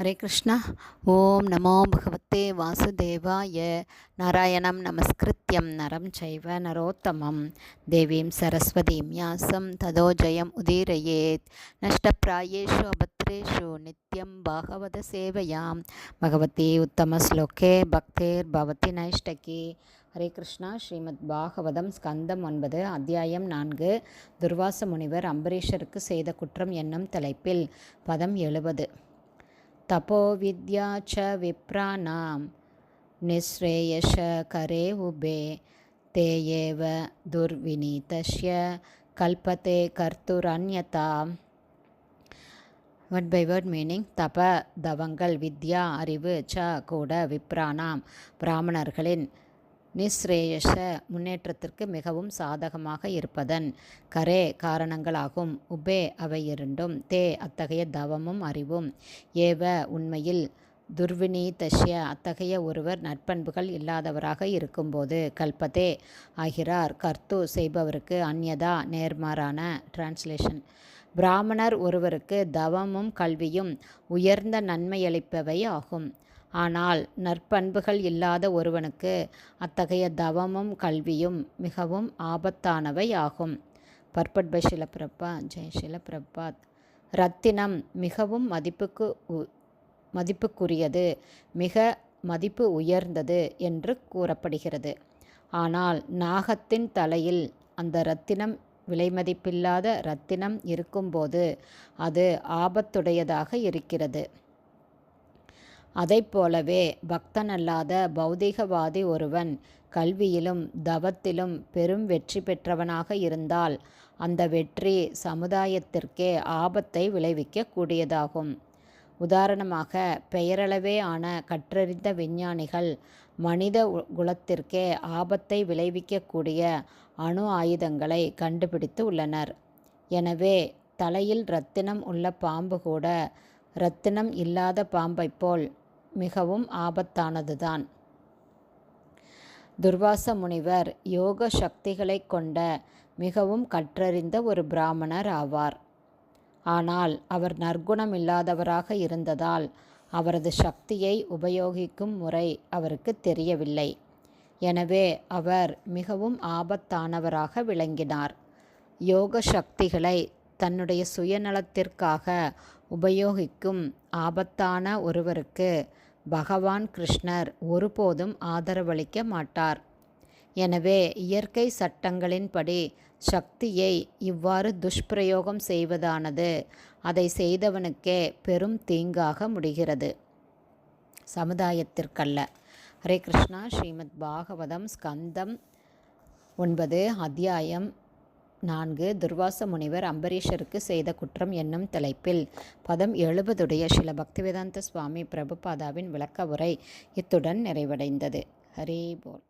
ஹரே கிருஷ்ணா. ஓம் நமோ பகவத்தே வாசுதேவாய. நாராயணம் நமஸ்கிருத்தியம் நரம் சைவ நரோத்தமம். தேவீம் சரஸ்வதீம் யாசம் ததோ ஜயம் உதீரயேத். நஷ்டப்பிராயேஷு அபத்ரேஷு நித்யம் பாகவத சேவையாம். பகவதி உத்தமஸ்லோகே பக்தேர் பவதி நைஷ்டகி. ஹரே கிருஷ்ணா. ஸ்ரீமத் பாகவதம் ஸ்கந்தம் ஒன்பது அத்தியாயம் நான்கு. துர்வாச முனிவர் அம்பரீஷருக்கு செய்த குற்றம் என்னும் தலைப்பில் பதம் எழுபது. तपोविद्या च विप्राणां निःश्रेयशकरे उभे ते एव दुर्विनीतस्य கல்பத்தே கர்த்துரன்யதா வேர்ட் பை வேர்ட் மீனிங் தப தவங்கள் வித்யா அறிவு ச கூட விப்ரானாம் பிராமணர்களின் நிஸ்ரேயஷ முன்னேற்றத்திற்கு மிகவும் சாதகமாக இருப்பதன் கரே காரணங்களாகும். உபே அவை இரண்டும். தே அத்தகைய தவமும் அறிவும். ஏவ உண்மையில் துர்வினீதஷ்ய அத்தகைய ஒருவர் நற்பண்புகள் இல்லாதவராக இருக்கும்போது கல்பதே ஆகிறார். கர்த்து செய்பவருக்கு அந்யதா நேர்மாறான டிரான்ஸ்லேஷன். பிராமணர் ஒருவருக்கு தவமும் கல்வியும் உயர்ந்த நன்மையளிப்பவை ஆகும். ஆனால் நற்பண்புகள் இல்லாத ஒருவனுக்கு அத்தகைய தவமும் கல்வியும் மிகவும் ஆபத்தானவை ஆகும். பர்பட் பை ஷிலப்பிரப்பா ஜெய் ஷிலப்பிரபாத் ரத்தினம் மிகவும் மதிப்புக்கு மதிப்புக்குரியது மிக மதிப்பு உயர்ந்தது என்று கூறப்படுகிறது. ஆனால் நாகத்தின் தலையில் அந்த ரத்தினம் விலைமதிப்பில்லாத ரத்தினம் இருக்கும்போது அது ஆபத்துடையதாக இருக்கிறது. அதை போலவே பக்தனல்லாத பௌதிகவாதி ஒருவன் கல்வியிலும் தவத்திலும் பெரும் வெற்றி பெற்றவனாக இருந்தால் அந்த வெற்றி சமுதாயத்திற்கே ஆபத்தை விளைவிக்கக்கூடியதாகும் உதாரணமாக பெயரளவே ஆன கற்றறிந்த விஞ்ஞானிகள் மனித குலத்திற்கே ஆபத்தை விளைவிக்கக்கூடிய அணு ஆயுதங்களை கண்டுபிடித்து உள்ளனர். எனவே தலையில் ரத்தினம் உள்ள பாம்பு கூட ரத்தினம் இல்லாத பாம்பைப் போல் மிகவும் ஆபத்தானதுதான். துர்வாச முனிவர் யோக சக்திகளை கொண்ட மிகவும் கற்றறிந்த ஒரு பிராமணர் ஆவார். ஆனால் அவர் நற்குணம் இல்லாதவராக இருந்ததால் அவரது சக்தியை உபயோகிக்கும் முறை அவருக்கு தெரியவில்லை. எனவே அவர் மிகவும் ஆபத்தானவராக விளங்கினார். யோக சக்திகளை தன்னுடைய சுயநலத்திற்காக உபயோகிக்கும் ஆபத்தான ஒருவருக்கு பகவான் கிருஷ்ணர் ஒருபோதும் ஆதரவளிக்க மாட்டார். எனவே இயற்கை சட்டங்களின்படி சக்தியை இவ்வாறு துஷ்பிரயோகம் செய்வதானது அதை செய்தவனுக்கே பெரும் தீங்காக முடிகிறது. சமுதாயத்திற்கல்ல. ஹரே கிருஷ்ணா. ஸ்ரீமத் பாகவதம் ஸ்கந்தம் ஒன்பது அத்தியாயம் நான்கு துர்வாச முனிவர் அம்பரீஷருக்கு செய்த குற்றம் என்னும் தலைப்பில். பதம் எழுபதுடைய சில பக்திவேதாந்த சுவாமி பிரபுபாதாவின் விளக்க உரை இத்துடன் நிறைவடைந்தது. ஹரே போல்.